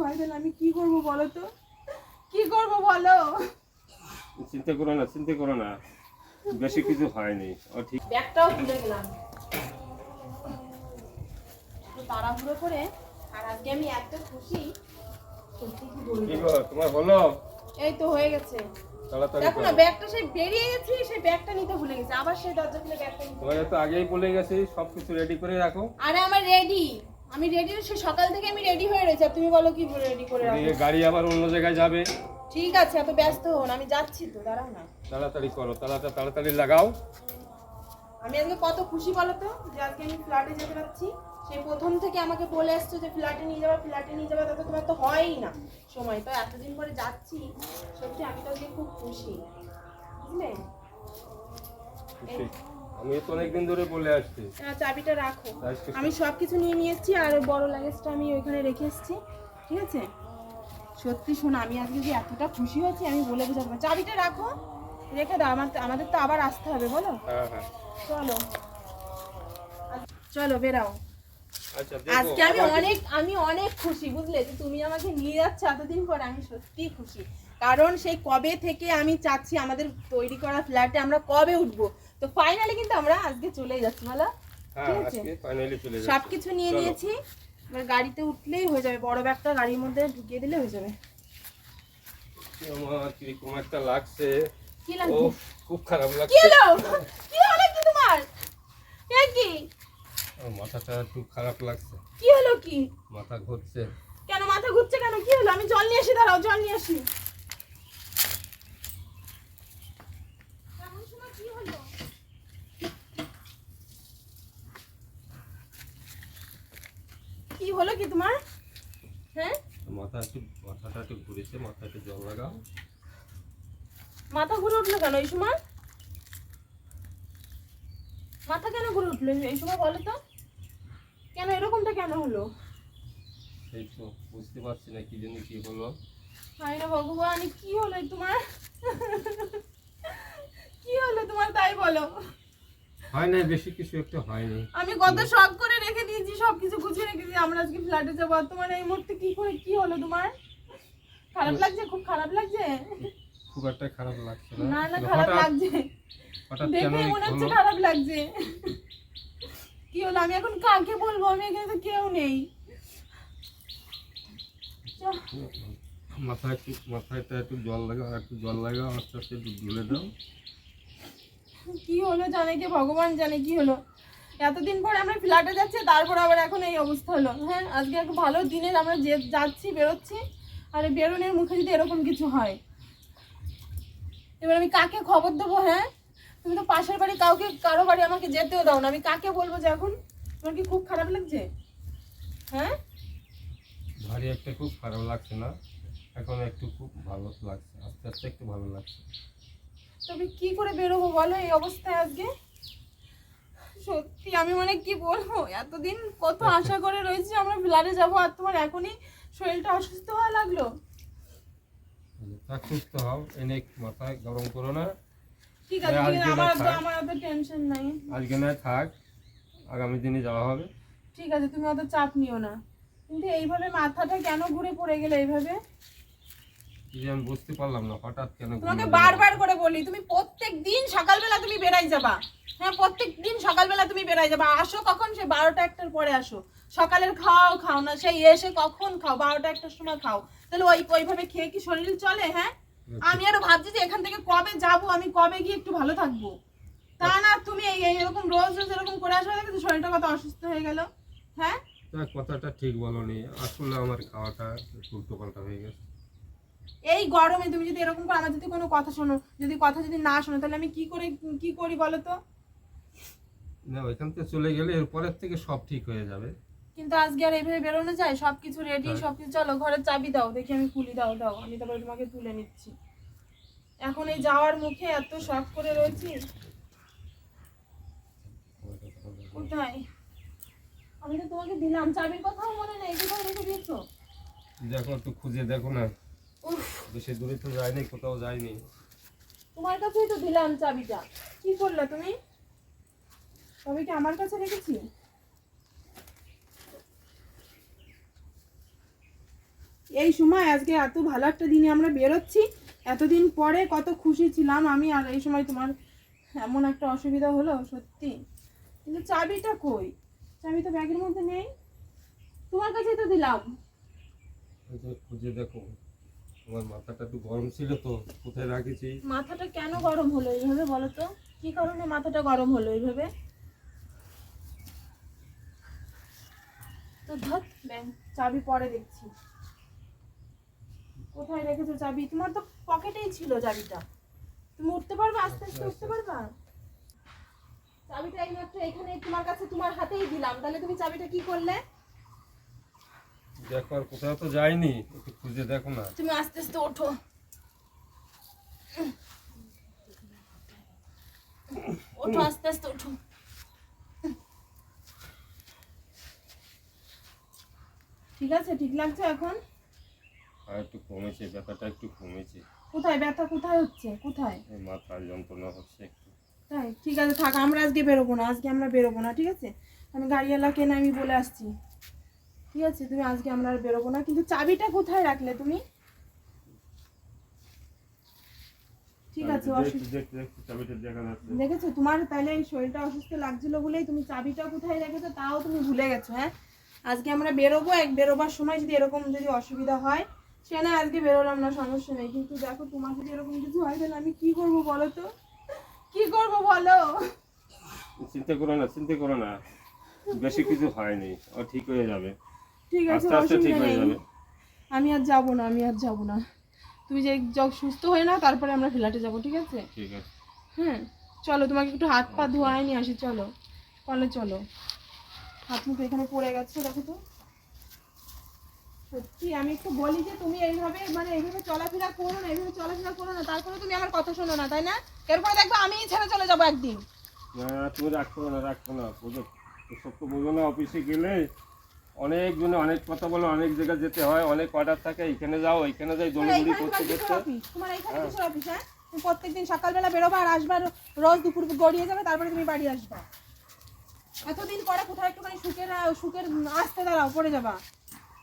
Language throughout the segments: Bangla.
হয় তাহলে আমি কি করব বলো তো? কি করব বলো? চিন্তা করো না চিন্তা করো না। বেশি কিছু হয়নি ও ঠিক। ব্যাগটাও ভুলে গেলাম তাড়াহুড়ো করে আর আজকে আমি এত খুশি। কি গো তোমার হলো? এই তো হয়ে গেছে। দেখো না ব্যাগটা সেই বেরিয়ে গেছি সেই ব্যাগটা নিতে ভুলে গেছি। আবার সেই দরজা খুলে ব্যাগটা নিতে তো আগেই বলে গেছি সব কিছু রেডি করে রাখো। আরে আমার রেডি আমি রেডি সে সকাল থেকে আমি রেডি হয়ে রয়েছি আর তুমি বলো কি রেডি করে রাখো। গাড়ি আবার অন্য জায়গায় যাবে। ঠিক আছে এত ব্যস্ত হো না আমি যাচ্ছি তো দাঁড়াও না। তাড়াতাড়ি করো তাড়াতাড়ি তাড়াতাড়ি লাগাও। আমি আজকে কত খুশি বলো তো যে আজকে আমি ফ্ল্যাটে যেতে পারছি। সেই প্রথম থেকে আমাকে বলে আসছো যে ফ্ল্যাটে নিয়ে যাবা ফ্ল্যাটে নিয়ে যাবা তাতে তোমার তো হয়ই না সময়। তো এতদিন পরে যাচ্ছি সত্যি আমি তো আজকে খুব খুশি বুঝলে। আমি তো অনেকদিন ধরে বলে আসছি। চাবিটা রাখো। আমি সব কিছু নিয়ে নিয়ে এসেছি আর বড় লাগেজটা আমি ওইখানে রেখে এসেছি ঠিক আছে? সত্যি শোনো আমি আজকে যে এতটা খুশি হয়েছি আমি বলে বোঝাতে পারব চাবিটা রাখো রেখে দাও আমার আমাদের তো আবার আসতে হবে বলো? হ্যাঁ হ্যাঁ। চলো। চলো বেরাও। আচ্ছা আজকে আমি অনেক আমি অনেক খুশি বুঝলে? যে তুমি আমাকে নিয়ে যাচ্ছ এতদিন পরে আমি সত্যি খুশি। কারণ সেই কবে থেকে আমি চাচ্ছি আমাদের তৈরি করা ফ্ল্যাটে আমরা কবে উঠবো? তো ফাইনালি কিন্তু আমরা আজকে চলে যাচ্ছি বলো হ্যাঁ ঠিক আছে। সব কিছু নিয়ে নিয়েছি এবার গাড়িতে উঠলেই হয়ে যাবে বড় ব্যাগটা গাড়ির মধ্যে ঢুকিয়ে দিলে হয়ে যাবে। আমার কীরকম একটা লাগছে? কি খুব খারাপ কি হলো? কি হলো কি তোমার? কি? মাথাটা একটু খারাপ লাগছে। কি হলো কি? মাথা ঘুরছে। কেন মাথা ঘুরছে কেন? কি হলো? আমি জল নিয়ে আসি দাঁড়াও জল নিয়ে আসি এমন সময় কি হলো? কি হলো কি তোমার? হ্যাঁ? মাথা একটু মাথাটা একটু ঘুরেছে মাথা একটু জল লাগাও। মাথা ঘুরে উঠল কেন এই সময়? মাথা কেন ঘুরে উঠল এই সময় বলো তো? কেন এরকমটা কেন হলো? এই তো বুঝতে পারছি না কি জন্য কি হলো। হায় রে ভগবান কি হলো তোমার? কি হলো তোমার তাই বলো। হয় না বেশি কিছু একটু হয়নি। আমি কত শখ করে রেখে দিয়েছি সবকিছু গুছিয়ে রেখেছি আমরা আজকে ফ্ল্যাটে যাব। আর তোমার এই মুহূর্তে কি করে কি হলো তোমার? খারাপ লাগছে? খুব খারাপ লাগছে? খুব একটা খারাপ লাগছে না। না না খারাপ লাগছে। হঠাৎ দেখে মনে হচ্ছে খারাপ লাগছে। কি হলো? আমি এখন কাকে বলব? আমি এখানে তো কেউ নেই। চল, মাথায় একটু জল লাগা আর একটু জল লাগাও আস্তে আস্তে একটু ঢেলে দাও। কি হলো জানে কি? ভগবান জানে কি হলো। এতদিন পরে আমরা ফ্ল্যাটে যাচ্ছি, তারপর আবার এখন এই অবস্থা হলো। হ্যাঁ আজকে এক ভালো দিনের আমরা যে যাচ্ছি, বেরোচ্ছি, আর বেরোনোর মুখে যদি এরকম কিছু হয়। এবার আমি কাকে খবর দেবো হ্যাঁ? তুমি তো পাশের বাড়ি, কাউকে, কারও বাড়ি আমাকে যেতেও দাও না। আমি কাকে বলব যে এখন? তোমার কি খুব খারাপ লাগছে? হ্যাঁ? ভারী একটা খুব খারাপ লাগছে না, এখন একটু খুব ভালো লাগছে, আস্তে আস্তে একটু ভালো লাগছে। তবে কি করে বেরোবো বলো এই অবস্থায় আজকে? সত্যি আমি মানে কি বলব? এতদিন কত আশা করে রয়েছি আমরা ফ্ল্যাটে যাব আর তোমার এখনই শরীরটা অসুস্থ হওয়া লাগল। সুস্থ হও এনে মাথায় গরম করো না। ঠিক আছে না আমার আমার অত টেনশন নাই। আজকে নয় থাক আগামী দিনে যাওয়া হবে। ঠিক আছে তুমি অত চাপ নিও না। কিন্তু এইভাবে মাথাটা কেন ঘুরে পড়ে গেলে এইভাবে? যে আমি বুঝতে পারলাম না হঠাৎ কেন তোমাকে বারবার করে বলি তুমি প্রত্যেক দিন সকালবেলা তুমি বেরাই যাবা। হ্যাঁ প্রত্যেক দিন সকালবেলা তুমি বেরাই যাবা। আসো কখন? সে বারোটা একটার পরে আসো। সকালের খাও খাও না সেই এসে কখন খাও? বারোটা একটার সময় খাও। তাহলে ওই ওইভাবে খেয়ে কি শরীর চলে হ্যাঁ? আমি আরও ভাবছি যে এখান থেকে কবে যাব আমি কবে গিয়ে একটু ভালো থাকব? তা না তুমি এই এই এরকম রোজ রোজ এরকম করে আসবে দেখো তো শরীরটা কত অসুস্থ হয়ে গেল হ্যাঁ? কথাটা ঠিক বলনি। আসলে আমার খাওয়াটা উল্টো পাল্টা হয়ে গেছে। এই গরমে তুমি যদি এরকম করে আমার যদি কোনো কথা শোনো যদি কথা যদি না শোনো তাহলে আমি কি করে কি করি বলো তো? না ওইখান থেকে চলে গেলে এরপরের থেকে সব ঠিক হয়ে যাবে। কিন্তু আজকে আর এইভাবে বেরোনো যায়? সবকিছু রেডি হ্যাঁ। সবকিছু চলো ঘরের চাবি দাও দেখি আমি খুলি দাও দাও আমি তারপরে তোমাকে তুলে নিচ্ছি। এখন এই যাওয়ার মুখে এত শখ করে রয়েছি। কোথায়? আমি তো তোমাকে দিলাম চাবির কথাও মনে নেই কোথায় রেখে দিয়েছ? দেখো একটু খুঁজে দেখো না। বেশি দূরে তো যায়নি কোথাও যায়নি তোমার কাছেই তো দিলাম চাবিটা। কি করলে তুমি? তবে কি আমার কাছে রেখেছি? এই সময় আজকে এত ভালো একটা দিনে আমরা বেরোচ্ছি এতদিন পরে কত খুশি ছিলাম আমি আর এই সময় তোমার এমন একটা অসুবিধা হলো সত্যি। কিন্তু চাবিটা কই? চাবি তো ব্যাগের মধ্যে নেই। তোমার কাছেই তো দিলাম। খুঁজে দেখো। আমার মাথাটা একটু গরম ছিল তো কোথায় রাখেছি? মাথাটা কেন গরম হলো এইভাবে বলো তো? কি কারণে মাথাটা গরম হলো এইভাবে? তো ধর চাবি পরে দেখছি। কোথায় রেখেছো চাবি? তোমার তো পকেটেই ছিল চাবিটা। তুমি উঠতে পারবে? আস্তে আস্তে উঠতে পারবা? চাবিটা এইমাত্র এখানে তোমার কাছে তোমার হাতেই দিলাম। তাহলে তুমি চাবিটা কি করলে? দেখো আর কোথাও তো যায়নি একটু খুঁজে দেখো না। তুমি আস্তে আস্তে ওঠো। ওঠো আস্তে আস্তে ওঠো। ঠিক আছে ঠিক লাগছে এখন? আর একটু কমেছে ব্যথাটা একটু কমেছে কোথায় ব্যথা কোথায় হচ্ছে? কোথায়? এই মাথার যন্ত্রণা হচ্ছে একটু। তাই? ঠিক আছে থাক আমরা আজকে বেরোবো না আজকে আমরা বেরোবো না ঠিক আছে? আমি গাড়িওয়ালাকে না আমি বলে আসছি। ঠিক আছে তুমি আজকে আমরা আর বেরোবো না কিন্তু চাবিটা কোথায় রাখলে তুমি? ঠিক আছে অসুবিধা দেখতে দেখতে দেখতে চাবিটা দেখা যাচ্ছে। দেখেছ? তোমার তাহলে এই শরীরটা অসুস্থ লাগছিল বলেই তুমি চাবিটা কোথায় রেখেছো তাও তুমি ভুলে গেছো হ্যাঁ? আজকে আমরা বেরোবো এক বেরোবার সময় যদি এরকম যদি অসুবিধা হয়। সে না আজকে বেরোলাম না সমস্যা নেই কিন্তু দেখো তোমার যদি এরকম কিছু হয় তাহলে আমি কি করব বলো তো? কি করব বলো? চিন্তা করো না চিন্তা করো না। বেশি কিছু হয়নি ও ঠিক হয়ে যাবে। ঠিক আছে অসুবিধা নেই। আমি আর যাব না আমি আর যাব না। তুমি যে যখন সুস্থ হয়ে না তারপরে আমরা ফ্ল্যাটে যাব ঠিক আছে? ঠিক আছে। হ্যাঁ চলো তোমাকে একটু হাত পা ধোয়াই নিয়ে আসি চলো। কলে চলো। হাত মুখ এখানে পড়ে গেছে দেখো তো। সত্যি আমি একটু বলি যে তুমি এইভাবে মানে এইভাবে চলাফেরা করো না এইভাবে চলাফেরা করো না তারপরে তুমি আমার কথা শোনো না তাই না? এরপরে দেখবে আমিই ছেড়ে চলে যাব একদিন। না তুমি রাখো না রাখো না বুঝো। সব তো বোঝো না অফিসে গেলে অনেক জনে অনেক কথা বলে অনেক জায়গায় যেতে হয় অনেক অর্ডার থাকে এখানে যাও এখানে যাই তোমার দৌড়ি এইখানে করতে করতে। তোমার এইখানে কিসের অফিস হ্যাঁ? তুমি প্রত্যেকদিন সকালবেলা বেরোবা আর আসবা আর রোজ দুপুর গড়িয়ে যাবে তারপরে তুমি বাড়ি আসবা। এতদিন পরে কোথাও একটুখানি সুখের সুখের আসতে দাঁড়াও পড়ে যাবা।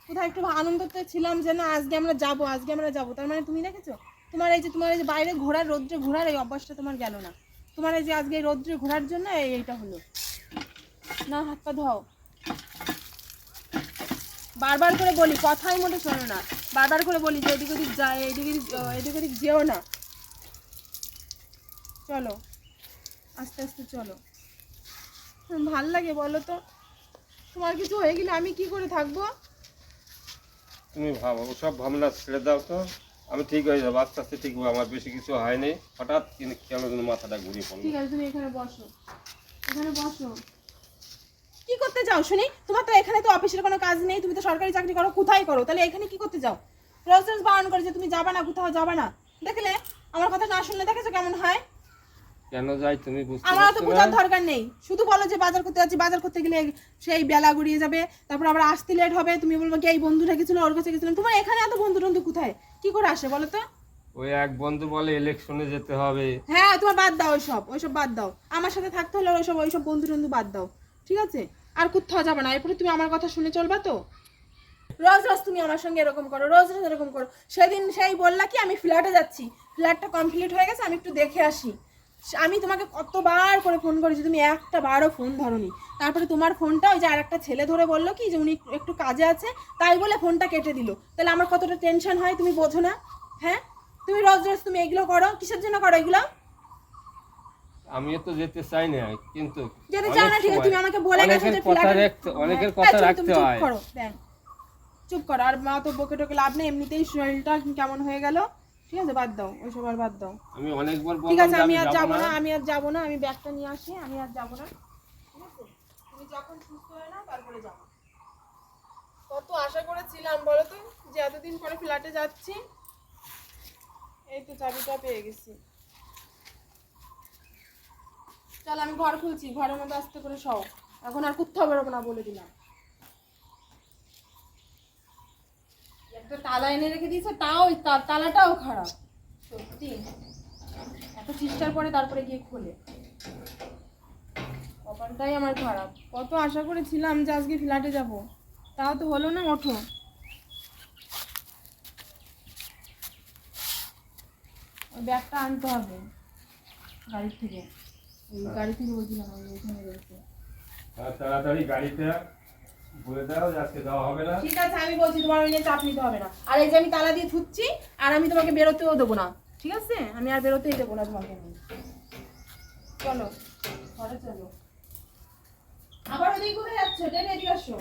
কোথাও একটু আনন্দতে ছিলাম যে না আজকে আমরা যাব আজকে আমরা যাব। তার মানে তুমি দেখেছ? তোমার এই যে তোমার এই যে বাইরে ঘোরার রৌদ্রে ঘোরার এই অভ্যাসটা তোমার গেল না। তোমার এই যে আজকে এই রৌদ্রে ঘোরার জন্য এইটা হলো। না হাত পা ধোও বারবার করে বলি কথাই মোটে শোনো না। বারবার করে বলি যে এদিক ওদিক যায় এদিক এদিক ওদিক যেও না। চলো আস্তে আস্তে চলো। ভালো লাগে বলো তো। তোমার কিছু হয়ে গেলে আমি কি করে থাকব? তুমি ভাবো ওসব ভাবনা ছেড়ে দাও তো। আমি ঠিক হয়ে যাব আস্তে আস্তে ঠিক হব আমার বেশি কিছু হয়নি। হঠাৎ কিন্তু কেন মাথাটা ঘুরিয়ে পড়ল। ঠিক আছে তুমি এখানে বসো। এখানে বসো। যাও শুনি। তোমার তো এখানে তো অফিসের কোনো কাজ নেই তুমি তো সরকারি চাকরি করো কোথায় করো? তাহলে এখানে কি করতে যাও? রোজ রোজ বারণ করে যে তুমি যাবা না কোথাও যাবা না। দেখলে আমার কথা না শুনলে দেখেছ কেমন হয়? কেন যাই তুমি বুঝতে আমার তো বোঝার দরকার নেই। শুধু বলো যে বাজার করতে যাচ্ছি বাজার করতে গেলে সেই বেলা গড়িয়ে যাবে তারপর আবার আসতে লেট হবে তুমি বলব কি এই বন্ধুটা গেছিল ওর কাছে গেছিলাম। তোমার এখানে এত বন্ধু টন্ধু কোথায়? কি করে আসে বলো তো? ওই এক বন্ধু বলে ইলেকশনে যেতে হবে। হ্যাঁ তোমার বাদ দাও ওইসব ওইসব বাদ দাও। আমার সাথে থাকতে হলে ওইসব ওইসব বন্ধু টন্ধু বাদ দাও। ঠিক আছে? আর কোথাও যাবে না। এরপরে তুমি আমার কথা শুনে চলবা তো? রোজ রোজ তুমি আমার সঙ্গে এরকম করো, রোজ রোজ এরকম করো। সেদিন সেই বললা কি, আমি ফ্ল্যাটে যাচ্ছি। ফ্ল্যাটটা কমপ্লিট হয়ে গেছে, আমি একটু দেখে আসি। আমি তোমাকে কতবার করে ফোন করেছি, তুমি একটা বারও ফোন ধরোনি। তারপরে তোমার ফোনটা ওই যে আর একটা ছেলে ধরে বলল কি, যে উনি একটু কাজে আছে, তাই বলে ফোনটা কেটে দিল। তাহলে আমার কতটা টেনশন হয় তুমি বোঝো না হ্যাঁ? তুমি রোজ রোজ তুমি এগুলো করো, কিসের জন্য করো এগুলো? আমিও তো যেতে চাই না কিন্তু যেতে চাও না ঠিক আছে তুমি আমাকে বলে গেছো যে কথা রাখতে অনেকের হ্যাঁ, কথা চুপ, তুমি রাখতে চুপ হয়। চুপ করো আর মা তো বকে টকে লাভ নেই এমনিতেই শরীরটা কেমন হয়ে গেল। ঠিক আছে বাদ দাও ওইসব আর বাদ দাও। আমি অনেকবার ঠিক আছে আমি আর যাব না। না আমি আর যাব না আমি ব্যাগটা নিয়ে আসি আমি আর যাব না। ঠিক আছে? তুমি যখন সুস্থ হয়ে নাও তারপরে যাব। কত আশা করেছিলাম বলো তো যে এতদিন পরে ফ্ল্যাটে যাচ্ছি এই তো চাবিটা পেয়ে গেছি। চল আমি ঘর খুলছি, ঘরের মধ্যে আস্তে করে সব এখন আর কুত্তে হবে না বলে দিলাম। একটা তালা এনে রেখে দিয়েছে, তাও তালাটাও খারাপ। সত্যি। এত চেষ্টার পরে তারপরে গিয়ে খোলে। কপালটাই আমার খারাপ। কত আশা করেছিলাম যে আজকে ফ্ল্যাটে যাব। তাও তো হলো না ওঠো ওই ব্যাগটা আনতে হবে গাড়ির থেকে। গাড়ি থেকে বলছিলাম ওই ওইখানে রয়েছে। তাড়াতাড়ি গাড়িটা বলে দাও আজকে দেওয়া হবে না। ঠিক আছে আমি বলছি তোমার ওই নিয়ে চাপ নিতে হবে না। আর এই যে আমি তালা দিয়ে থুচ্ছি আর আমি তোমাকে বেরোতেও দেবো না। ঠিক আছে? আমি আর বেরোতেই দেবো না তোমাকে। চলো ঘরে চলো। আবার ওদিকে কোথায় যাচ্ছ? ট্রেন এদিকে আসো।